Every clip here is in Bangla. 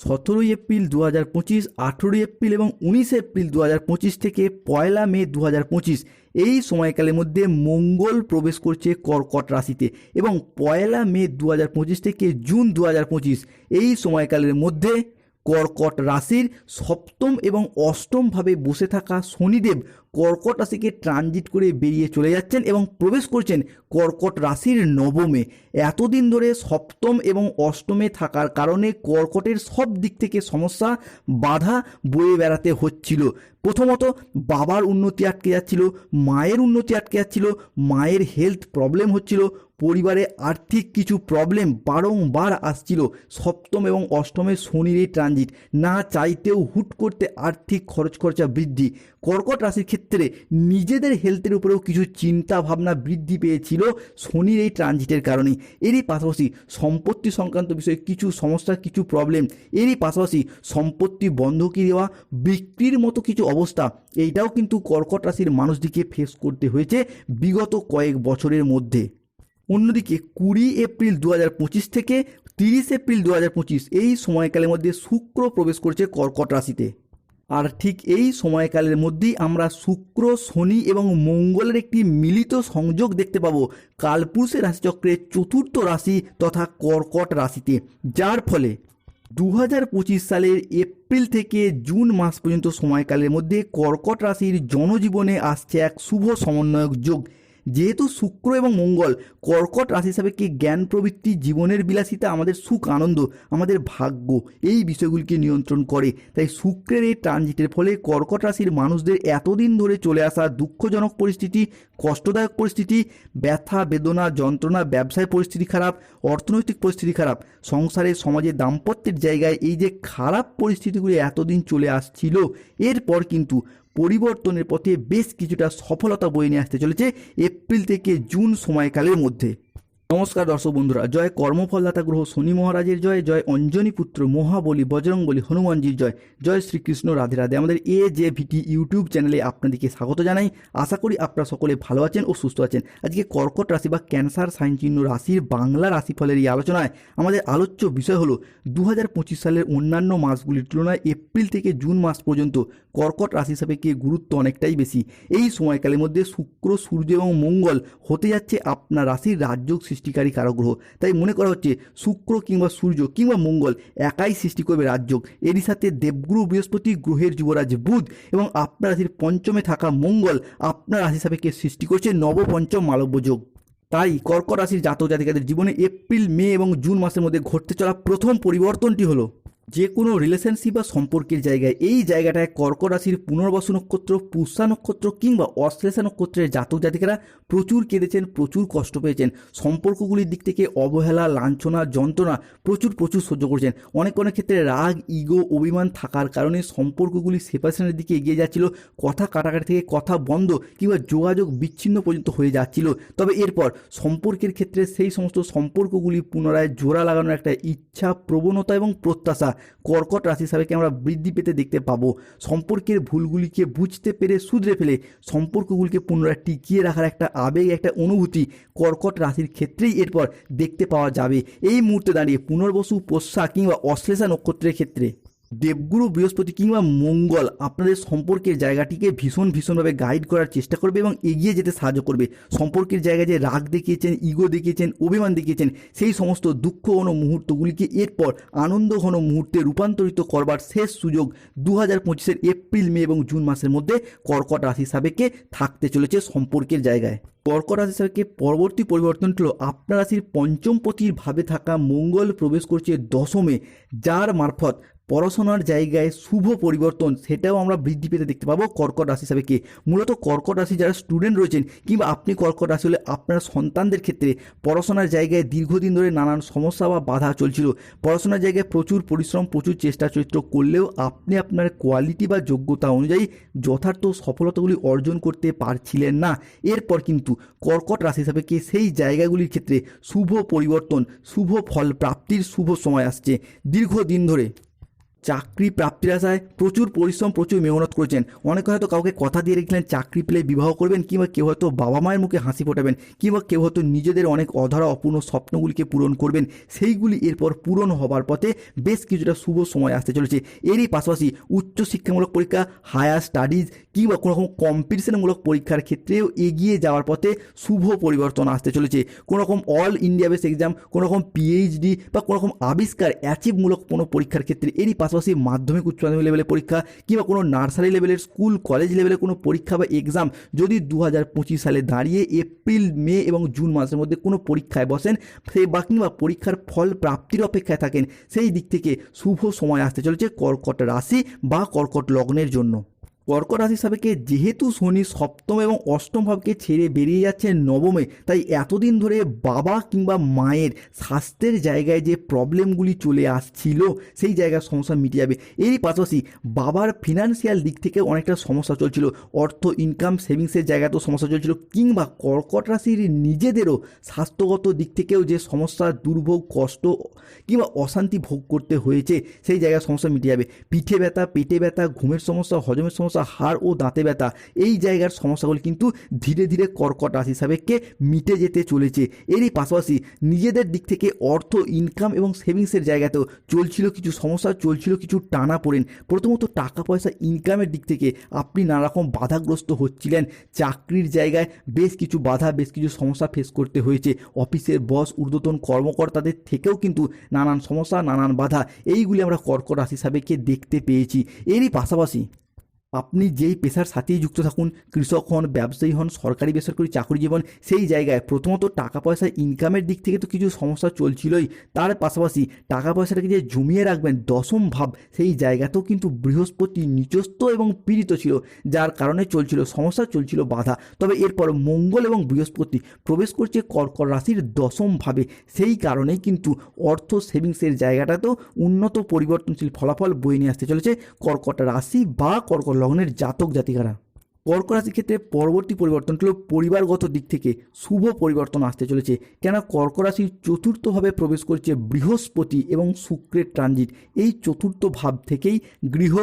সতেরোই এপ্রিল দু হাজার পঁচিশ, আঠেরোই এপ্রিল এবং উনিশে এপ্রিল দু হাজার পঁচিশ থেকে পয়লা মে দু হাজার পঁচিশ। এই সময়কালের মধ্যে মঙ্গল প্রবেশ করছে কর্কট রাশিতে এবং পয়লা মে দু হাজার পঁচিশ থেকে জুন দু হাজার পঁচিশ। এই সময়কালের মধ্যে কর্কট রাশির সপ্তম এবং অষ্টমভাবে বসে থাকা শনিদেব কর্কট রাশিকে ট্রানজিট করে বেরিয়ে চলে যাচ্ছেন এবং প্রবেশ করছেন কর্কট রাশির নবমে। এতদিন ধরে সপ্তম এবং অষ্টমে থাকার কারণে কর্কটের সব দিক থেকে সমস্যা, বাধা বয়ে বেড়াতে হচ্ছিল। প্রথমত বাবার উন্নতি আটকে যাচ্ছিল, মায়ের উন্নতি আটকে যাচ্ছিল, মায়ের হেলথ প্রবলেম হচ্ছিল পরিবারে আর্থিক কিছু প্রবলেম বারংবার আসছিল। সপ্তম এবং অষ্টমে শনির এই ট্রানজিট না চাইতেও হুট করতে আর্থিক খরচ খরচা বৃদ্ধি। কর্কট রাশির ক্ষেত্রে নিজেদের হেলথের উপরেও কিছু চিন্তা ভাবনা বৃদ্ধি পেয়েছিল শনির এই ট্রানজিটের কারণে এরই পাশাপাশি সম্পত্তি সংক্রান্ত বিষয়ে কিছু সমস্যা, কিছু প্রবলেম এরই পাশাপাশি সম্পত্তি বন্ধকি দেওয়া, বিক্রির মতো কিছু অবস্থা। এইটাও কিন্তু কর্কট রাশির মানুষদিকে ফেস করতে হয়েছে বিগত কয়েক বছরের মধ্যে। অন্যদিকে কুড়ি এপ্রিল দু হাজার পঁচিশ থেকে তিরিশ এপ্রিল দু হাজার পঁচিশ, এই সময়কালের মধ্যে শুক্র প্রবেশ করছে কর্কট রাশিতে। আর ঠিক এই সময়কালের মধ্যেই আমরা শুক্র, শনি এবং মঙ্গলের একটি মিলিত সংযোগ দেখতে পাবো কালপুরুষের রাশিচক্রের চতুর্থ রাশি তথা কর্কট রাশিতে। যার ফলে দু হাজার পঁচিশ সালের এপ্রিল থেকে জুন মাস পর্যন্ত সময়কালের মধ্যে কর্কট রাশির জনজীবনে আসছে এক শুভ সমন্বয়ক যোগ। যেহেতু শুক্র এবং মঙ্গল, কর্কট রাশি হিসাবে কি জ্ঞান প্রবৃত্তি, জীবনের বিলাসিতা, আমাদের সুখ, আনন্দ, আমাদের ভাগ্য, এই বিষয়গুলিকে নিয়ন্ত্রণ করে? তাই শুক্রের এই ট্রানজিটের ফলে কর্কট রাশির মানুষদের এতদিন ধরে চলে আসা দুঃখজনক পরিস্থিতি, কষ্টদায়ক পরিস্থিতি, ব্যথা, বেদনা, যন্ত্রণা, ব্যবসায় পরিস্থিতি খারাপ, অর্থনৈতিক পরিস্থিতি খারাপ, সংসারে, সমাজে দাম্পত্যের জায়গায় এই যে খারাপ পরিস্থিতিগুলি এতদিন চলে আসছিল, এরপর কিন্তু পরিবর্তনের পথে বেশ কিছুটা সফলতা বয়ে নিয়ে আসতে চলেছে এপ্রিল থেকে জুন সময়কালের মধ্যে। নমস্কার দর্শক বন্ধুরা, জয় কর্মফলদাতা গ্রহ শনি মহারাজের জয় জয় অঞ্জনী পুত্র মহাবলী বজরংবলী হনুমানজির জয় জয় শ্রীকৃষ্ণ রাধে রাধে। আমাদের এ জে ভিটি ইউটিউব চ্যানেলে আপনাদেরকে স্বাগত জানাই। আশা করি আপনারা সকলে ভালো আছেন ও সুস্থ আছেন। আজকে কর্কট রাশি বা ক্যান্সার সাইন চিহ্ন রাশির বাংলা রাশিফলের এই আলোচনায় আমাদের আলোচ্য বিষয় হলো দু হাজার পঁচিশ সালের অন্যান্য মাসগুলির তুলনায় এপ্রিল থেকে জুন মাস পর্যন্ত কর্কট রাশি সাপেক্ষে গুরুত্ব অনেকটাই বেশি। এই সময়কালের মধ্যে শুক্র, সূর্য এবং মঙ্গল হতে যাচ্ছে আপনার রাশির রাজযোগ সৃষ্টিকারী কারগ্রহ তাই মনে করা হচ্ছে শুক্র কিংবা সূর্য কিংবা মঙ্গল একাই সৃষ্টি করবে রাজযোগ। এরই সাথে দেবগুরু বৃহস্পতি গ্রহের যুবরাজ বুধ এবং আপনার রাশির পঞ্চমে থাকা মঙ্গল আপনার রাশি সাপেক্ষে সৃষ্টি করছে নবপঞ্চম মালব্যযোগ তাই কর্কট রাশির জাতক জাতিকাদের জীবনে এপ্রিল, মে এবং জুন মাসের মধ্যে ঘটতে চলা প্রথম পরিবর্তনটি হলো যে কোনো রিলেশনশিপ বা সম্পর্কের জায়গায় এই জায়গাটায় কর্কট রাশির পুনর্বসু নক্ষত্র পুষ্যা নক্ষত্র কিংবা অশ্লেষা নক্ষত্রের জাতক জাতিকারা প্রচুর কেঁদেছেন, প্রচুর কষ্ট পেয়েছেন। সম্পর্কগুলির দিক থেকে অবহেলা, লাঞ্ছনা, যন্ত্রণা প্রচুর প্রচুর সহ্য করছেন। অনেক অনেক ক্ষেত্রে রাগ, ইগো, অভিমান থাকার কারণে সম্পর্কগুলি সেপারেশনের দিকে এগিয়ে যাচ্ছিল, কথা কাটাকাটি থেকে কথা বন্ধ কিংবা যোগাযোগ বিচ্ছিন্ন পর্যন্ত হয়ে যাচ্ছিল। তবে এরপর সম্পর্কের ক্ষেত্রে সেই সমস্ত সম্পর্কগুলি পুনরায় জোড়া লাগানোর একটা ইচ্ছা প্রবণতা এবং প্রত্যাশা কর্কট রাশি হিসাবেকে আমরা বৃদ্ধি পেতে দেখতে পাবো। সম্পর্কের ভুলগুলিকে বুঝতে পেরে শুধরে ফেলে সম্পর্কগুলিকে পুনরায় টিকিয়ে রাখার একটা আবেগ, একটা অনুভূতি কর্কট রাশির ক্ষেত্রেই এরপর দেখতে পাওয়া যাবে। এই মুহূর্তে দাঁড়িয়ে পুনর্বসু পোষা কিংবা অশ্লেষা নক্ষত্রের ক্ষেত্রে। দেবগুরু বৃহস্পতি কিংবা মঙ্গল আপনাদের সম্পর্কের জায়গাটিকে ভীষণ ভীষণভাবে গাইড করার চেষ্টা করবে এবং এগিয়ে যেতে সাহায্য করবে। সম্পর্কের জায়গায় যে রাগ দেখিয়েছেন ইগো দেখিয়েছেন, অভিমান দেখিয়েছেন, সেই সমস্ত দুঃখ ঘন মুহূর্তগুলিকে এরপর আনন্দ ঘন মুহূর্তে রূপান্তরিত করবার শেষ সুযোগ দু হাজার পঁচিশের এপ্রিল, মে এবং জুন মাসের মধ্যে কর্কট রাশি সাবেকে থাকতে চলেছে সম্পর্কের জায়গায়। কর্কট রাশি সাবেকে পরবর্তী পরিবর্তনটি হলো, আপনার রাশির পঞ্চম পতির ভাবে থাকা মঙ্গল প্রবেশ করছে দশমে, যার মারফত পড়াশোনার জায়গায় শুভ পরিবর্তন, সেটাও আমরা বৃদ্ধি পেতে দেখতে পাবো কর্কট রাশি হিসাবে মূলত কর্কট রাশি যারা স্টুডেন্ট রয়েছেন কিংবা আপনি কর্কট রাশি হলে আপনার সন্তানদের ক্ষেত্রে পড়াশোনার জায়গায় দীর্ঘদিন ধরে নানান সমস্যা বা বাধা চলছিল। পড়াশোনার জায়গায় প্রচুর পরিশ্রম, প্রচুর চেষ্টা, চরিত্র করলেও আপনি আপনার কোয়ালিটি বা যোগ্যতা অনুযায়ী যথার্থ সফলতাগুলি অর্জন করতে পারছিলেন না। এরপর কিন্তু কর্কট রাশি হিসাবে কে, সেই জায়গাগুলির ক্ষেত্রে শুভ পরিবর্তন, শুভ ফল প্রাপ্তির শুভ সময় আসছে। দীর্ঘদিন ধরে চাকরি প্রাপ্তির আশায় প্রচুর পরিশ্রম, প্রচুর মেহনত করেছেন। অনেকে হয়তো কাউকে কথা দিয়ে রেখেছিলেন, চাকরি পেলে বিবাহ করবেন, কিংবা কেউ হয়তো বাবা মায়ের মুখে হাসি ফোটাবেন, কিংবা কেউ হয়তো নিজেদের অনেক অধরা, অপূর্ণ স্বপ্নগুলিকে পূরণ করবেন। সেইগুলি এরপর পূরণ হবার পথে বেশ কিছুটা শুভ সময় আসতে চলেছে। এরই পাশাপাশি উচ্চ শিক্ষামূলক পরীক্ষা, হায়ার স্টাডিজ, কিংবা কোনো রকম কম্পিটিশনমূলক পরীক্ষার ক্ষেত্রেও এগিয়ে যাওয়ার পথে শুভ পরিবর্তন আসতে চলেছে। কোনো রকম অল ইন্ডিয়া বেস এক্সাম, কোনো রকম পিএইচডি বা কোনো রকম আবিষ্কার অ্যাচিভমূলক কোনো পরীক্ষার ক্ষেত্রে এরই পাশাপাশি মাধ্যমিক, উচ্চ মাধ্যমিক লেভেলের পরীক্ষা কিংবা কোনো নার্সারি লেভেলের স্কুল কলেজ লেভেলের কোনো পরীক্ষা বা এক্সাম যদি দু হাজার পঁচিশ সালে দাঁড়িয়ে এপ্রিল, মে এবং জুন মাসের মধ্যে কোনো পরীক্ষায় বসেন, সেই বা কিংবা পরীক্ষার ফল প্রাপ্তির অপেক্ষায় থাকেন, সেই দিক থেকে শুভ সময় আসতে চলেছে কর্কট রাশি বা কর্কট লগ্নের জন্য। কর্কট রাশি সাপেক্ষে যেহেতু শনি সপ্তম এবং অষ্টম ভাবকে ছেড়ে বেরিয়ে যাচ্ছে নবমে, তাই এতদিন ধরে বাবা কিংবা মায়ের স্বাস্থ্যের জায়গায় যে প্রবলেমগুলি চলে আসছিল, সেই জায়গার সমস্যা মিটে যাবে। এরই পাশাপাশি বাবার ফিনান্সিয়াল দিক থেকে অনেকটা সমস্যা চলছিল। অর্থ ইনকাম সেভিংসের জায়গাতেও সমস্যা চলছিল, কিংবা কর্কট রাশির নিজেদেরও স্বাস্থ্যগত দিক থেকেও যে সমস্যা, দুর্ভোগ, কষ্ট কিংবা অশান্তি ভোগ করতে হয়েছে, সেই জায়গার সমস্যা মিটে যাবে। পিঠে ব্যথা, পেটে ব্যথা, ঘুমের সমস্যা, হজমের সমস্যা হাড় ও দাঁতে ব্যথা, এই জায়গার সমস্যাগুলি কিন্তু ধীরে ধীরে কর্কট রাশি সাবেককে মিটে যেতে চলেছে। এরই পাশাপাশি নিজেদের দিক থেকে অর্থ ইনকাম এবং সেভিংসের জায়গাতেও চলছিল কিছু সমস্যা, চলছিল কিছু টানা পড়েন। প্রথমত টাকা পয়সা ইনকামের দিক থেকে আপনি নানারকম বাধাগ্রস্ত হচ্ছিলেন। চাকরির জায়গায় বেশ কিছু বাধা, বেশ কিছু সমস্যা ফেস করতে হয়েছে। অফিসের বস, ঊর্ধ্বতন কর্মকর্তাদের থেকেও কিন্তু নানান সমস্যা, নানান বাধা, এইগুলি আমরা কর্কট রাশি সাবেককে দেখতে পেয়েছি। এরই পাশাপাশি আপনি যেই পেশার সাথেই যুক্ত থাকুন, কৃষক হন, ব্যবসায়ী হন, সরকারি বেসরকারি চাকরি জীবন, সেই জায়গায় প্রথমত টাকা পয়সা ইনকামের দিক থেকে তো কিছু সমস্যা চলছিলই। তার পাশাপাশি টাকা পয়সাটাকে যে জমিয়ে রাখবেন, দশম ভাব, সেই জায়গাতেও কিন্তু বৃহস্পতি নিচস্থ এবং পীড়িত ছিল, যার কারণে চলছিল, সমস্যা চলছিল বাধা। তবে এরপর মঙ্গল এবং বৃহস্পতি প্রবেশ করছে কর্কট রাশির দশম ভাবে। সেই কারণেই কিন্তু অর্থ সেভিংসের জায়গাটাতেও উন্নত পরিবর্তনশীল ফলাফল বয়ে নিয়ে আসতে চলেছে কর্কট রাশি বা কর্কট লগ্নের জাতক জাতিকারা। কর্ক রাশির ক্ষেত্রে পরবর্তী পরিবর্তন হলো পরিবারগত দিক থেকে শুভ পরিবর্তন আসতে চলেছে। কেন কর্ক রাশির চতুর্থভাবে প্রবেশ করছে বৃহস্পতি এবং শুক্রের ট্রানজিট এই চতুর্থ ভাব থেকেই গৃহ,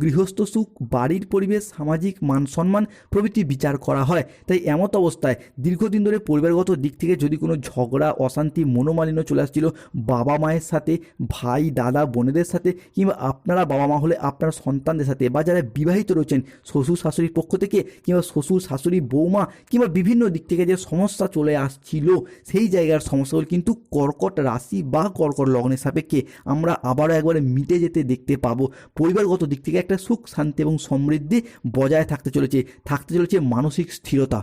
গৃহস্থ সুখ, বাড়ির পরিবেশ, সামাজিক মান সম্মান প্রভৃতি বিচার করা হয়। তাই এমত অবস্থায় দীর্ঘদিন ধরে পরিবারগত দিক থেকে যদি কোনো ঝগড়া, অশান্তি, মনোমালিন্য চলে আসছিল, বাবা মায়ের সাথে, ভাই, দাদা, বোনেদের সাথে কিংবা আপনারা বাবা মা হলে আপনার সন্তানদের সাথে বা যারা বিবাহিত রয়েছেন, শ্বশুর শাশুড়ির পক্ষ থেকে কিংবা শ্বশুর, শাশুড়ি, বৌমা কিংবা বিভিন্ন দিক থেকে যে সমস্যা চলে আসছিল, সেই জায়গার সমস্যাগুলো কিন্তু কর্কট রাশি বা কর্কট লগ্নের সাপেক্ষে আমরা আবারও একবারে মিটে যেতে দেখতে পাবো। পরিবারগত দিক থেকে একটা সুখ, শান্তি এবং সমৃদ্ধি বজায় থাকতে চলেছে থাকতে চলেছে মানসিক স্থিরতা।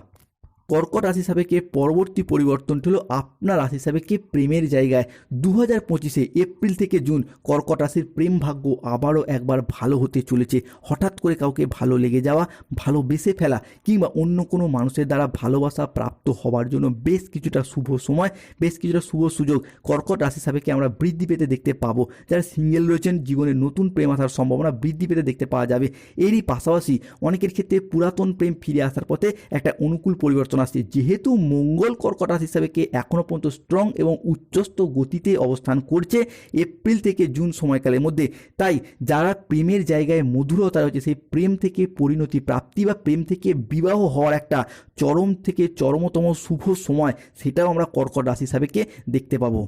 কর্কট রাশি সাপেক্ষে পরবর্তী পরিবর্তনটি হলো আপনার রাশি সাপেক্ষে প্রেমের জায়গায়। দু হাজার পঁচিশে এপ্রিল থেকে জুন কর্কট রাশির প্রেম ভাগ্য আবারও একবার ভালো হতে চলেছে। হঠাৎ করে কাউকে ভালো লেগে যাওয়া ভালোবেসে ফেলা কিংবা অন্য কোনো মানুষের দ্বারা ভালোবাসা প্রাপ্ত হওয়ার জন্য বেশ কিছুটা শুভ সময়, বেশ কিছুটা শুভ সুযোগ কর্কট রাশি সাপেক্ষে আমরা বৃদ্ধি পেতে দেখতে পাবো। যারা সিঙ্গেল রয়েছেন, জীবনে নতুন প্রেম আসার সম্ভাবনা বৃদ্ধি পেতে দেখতে পাওয়া যাবে। এরই পাশাপাশি অনেকের ক্ষেত্রে পুরাতন প্রেম ফিরে আসার পথে একটা অনুকূল পরিবর্তন আসছে যেহেতু মঙ্গল কর্কটাস হিসাবে কে এখনও পর্যন্ত স্ট্রং এবং উচ্চস্ত গতিতে অবস্থান করছে এপ্রিল থেকে জুন সময়কালের মধ্যে। তাই যারা প্রেমের জায়গায় মধুরতা রয়েছে সেই প্রেম থেকে পরিণতি প্রাপ্তি বা প্রেম থেকে বিবাহ হওয়ার একটা চরম থেকে চরমতম শুভ সময়, সেটাও আমরা কর্কট রাশি হিসাবে কে দেখতে পাবো।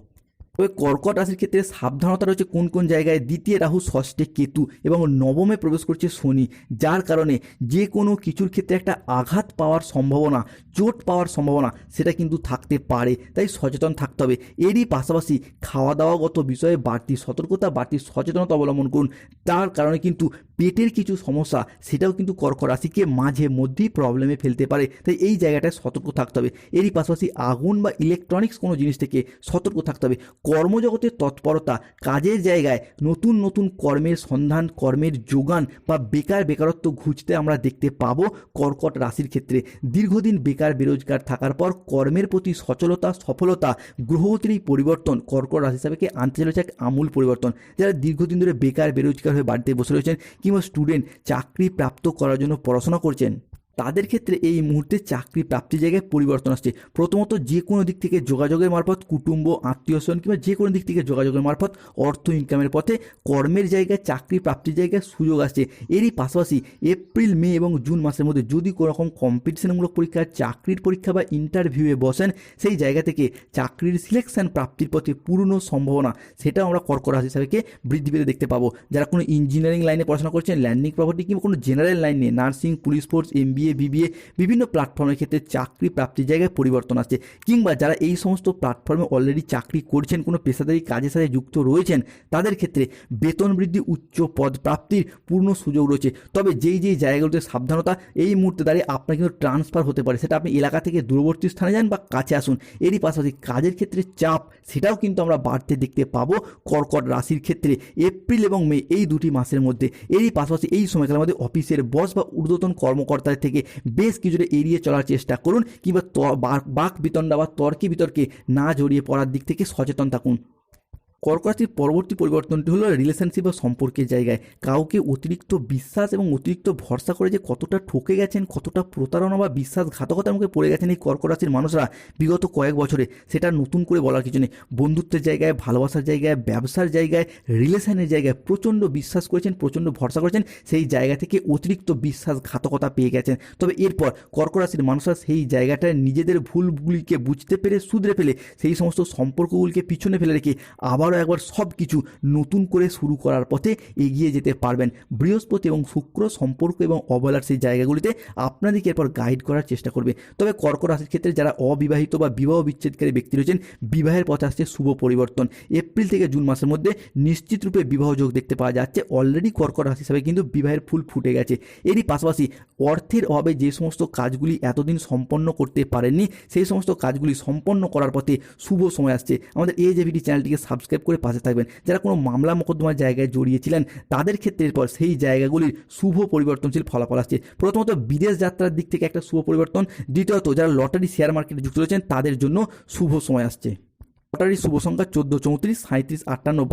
তবে কর্কট রাশির ক্ষেত্রে সাবধানতা রয়েছে কোন কোন জায়গায়? দ্বিতীয় রাহু, ষষ্ঠে কেতু এবং নবমে প্রবেশ করছে শনি, যার কারণে যে কোনো কিছুর ক্ষেত্রে একটা আঘাত পাওয়ার সম্ভাবনা, চোট পাওয়ার সম্ভাবনা সেটা কিন্তু থাকতে পারে, তাই সচেতন থাকতে হবে। এরই পাশাপাশি খাওয়া দাওয়াগত বিষয়ে বাড়তি সতর্কতা, বাড়তি সচেতনতা অবলম্বন করুন, তার কারণে কিন্তু পেটের কিছু সমস্যা সেটাও কিন্তু কর্কট রাশিকে মাঝে মধ্যেই প্রবলেমে ফেলতে পারে, তাই এই জায়গাটায় সতর্ক থাকতে হবে। এরই পাশাপাশি আগুন বা ইলেকট্রনিক্স কোনো জিনিস থেকে সতর্ক থাকতে হবে। কর্মজগতের তৎপরতা কাজের জায়গায় নতুন নতুন কর্মের সন্ধান, কর্মের যোগান বা বেকার বেকারত্ব ঘুচতে আমরা দেখতে পাব কর্কট রাশির ক্ষেত্রে। দীর্ঘদিন বেকার বেরোজগার থাকার পর কর্মের প্রতি সচলতা, সফলতা, গ্রহগতির এই পরিবর্তন কর্কট রাশি হিসাবে আনতে চলেছে এক আমূল পরিবর্তন। যারা দীর্ঘদিন ধরে বেকার, বেরোজগার হয়ে বাড়িতে বসে রয়েছেন কিংবা স্টুডেন্ট চাকরি প্রাপ্ত করার জন্য পড়াশোনা করছেন তাদের ক্ষেত্রে এই মুহূর্তে চাকরি প্রাপ্তির জায়গায় পরিবর্তন আসছে। প্রথমত যে কোনো দিক থেকে যোগাযোগের মারফত, কুটুম্ব, আত্মীয় স্বজন কিংবা যে কোনো দিক থেকে যোগাযোগের মারফত, অর্থ ইনকামের পথে কর্মের জায়গায়, চাকরি প্রাপ্তির জায়গায় সুযোগ আসছে। এরই পাশাপাশি এপ্রিল, মে এবং জুন মাসের মধ্যে যদি কোনো রকম কম্পিটিশনমূলক পরীক্ষা, চাকরির পরীক্ষা বা ইন্টারভিউয়ে বসেন, সেই জায়গা থেকে চাকরির সিলেকশন প্রাপ্তির পথে পূর্ণ সম্ভাবনা সেটা আমরা কর্কট রাশি হিসাবে বৃদ্ধি পেতে দেখতে পাবো। যারা কোনো ইঞ্জিনিয়ারিং লাইনে পড়াশোনা করছেন ল্যান্ডিং প্রপার্টি কিংবা কোনো general line nursing police force MBA BBA বিভিন্ন প্ল্যাটফর্মের ক্ষেত্রে চাকরি প্রাপ্তির জায়গায় পরিবর্তন আসছে। কিংবা যারা এই সমস্ত প্ল্যাটফর্মে অলরেডি চাকরি করছেন, কোনো পেশাদারি কাজের সাথে যুক্ত রয়েছেন, তাদের ক্ষেত্রে বেতন বৃদ্ধি, উচ্চ পদ প্রাপ্তির পূর্ণ সুযোগ রয়েছে। তবে যেই যেই জায়গাগুলোতে সাবধানতা, এই মুহূর্তে দাঁড়িয়ে আপনার কিন্তু ট্রান্সফার হতে পারে। সেটা আপনি এলাকা থেকে দূরবর্তী স্থানে যান বা কাছে আসুন। এরই পাশাপাশি কাজের ক্ষেত্রে চাপ, সেটাও কিন্তু আমরা বাড়তে দেখতে পাবো কর্কট রাশির ক্ষেত্রে। এপ্রিল এবং মে এই দুটি মাসের মধ্যে। এরই পাশাপাশি এই সময়কালের মধ্যে অফিসের বস বা ঊর্ধ্বতন কর্মকর্তাদের থেকে বেশ কিছুটা এড়িয়ে চলার চেষ্টা করুন কিংবা বাক বিতণ্ডা বা তর্কে বিতর্কে না জড়িয়ে পড়ার দিক থেকে সচেতন থাকুন। কর্কট রাশির পরবর্তী পরিবর্তনটি হলো রিলেশনশিপ বা সম্পর্কের জায়গায়। কাউকে অতিরিক্ত বিশ্বাস এবং অতিরিক্ত ভরসা করে যে কতটা ঠকে গেছেন, কতটা প্রতারণা বা বিশ্বাসঘাতকতার মুখে পড়ে গেছেন এই কর্কট রাশির মানুষরা বিগত কয়েক বছরে, সেটা নতুন করে বলার কিছু নেই। বন্ধুত্বের জায়গায়, ভালোবাসার জায়গায়, ব্যবসার জায়গায় রিলেশনের জায়গায় প্রচণ্ড বিশ্বাস করেছেন, প্রচণ্ড ভরসা করেছেন, সেই জায়গা থেকে অতিরিক্ত বিশ্বাসঘাতকতা পেয়ে গেছেন। তবে এরপর কর্কট রাশির মানুষরা সেই জায়গাটায় নিজেদের ভুলগুলিকে বুঝতে পেরে, শুধরে ফেলে, সেই সমস্ত সম্পর্কগুলিকে পিছনে ফেলে রেখে আবারও একবার সব কিছু নতুন করে শুরু করার পথে এগিয়ে যেতে পারবেন। বৃহস্পতি এবং শুক্র সম্পর্ক এবং অবহেলার সেই জায়গাগুলিতে আপনাদেরকে এরপর গাইড করার চেষ্টা করবে। তবে কর্কট রাশির ক্ষেত্রে যারা অবিবাহিত বা বিবাহ বিচ্ছেদকারী ব্যক্তি রয়েছেন, বিবাহের পথে আসছে শুভ পরিবর্তন। এপ্রিল থেকে জুন মাসের মধ্যে নিশ্চিত রূপে বিবাহ যোগ দেখতে পাওয়া যাচ্ছে। অলরেডি কর্কট রাশি হিসাবে কিন্তু বিবাহের ফুল ফুটে গেছে। এরই পাশাপাশি অর্থের অভাবে যে সমস্ত কাজগুলি এতদিন সম্পন্ন করতে পারেননি, সেই সমস্ত কাজগুলি সম্পন্ন করার পথে শুভ সময় আসছে। আমাদের এই জেভিডি চ্যানেলটিকে সাবস্ক্রাইব করে পাশে থাকবেন। যারা কোনো মামলা মোকদ্দমার জায়গায় জড়িয়েছিলেন, তাদের ক্ষেত্রে এরপর সেই জায়গাগুলির শুভ পরিবর্তনশীল ফলাফল আসছে। প্রথমত বিদেশ যাত্রার দিক থেকে একটা শুভ পরিবর্তন। দ্বিতীয়ত, যারা লটারি শেয়ার মার্কেটে যুক্ত রয়েছেন, তাদের জন্য শুভ সময় আসছে। লটারির শুভ সংখ্যা চোদ্দ, চৌত্রিশ সাঁত্রিশ আটান্ন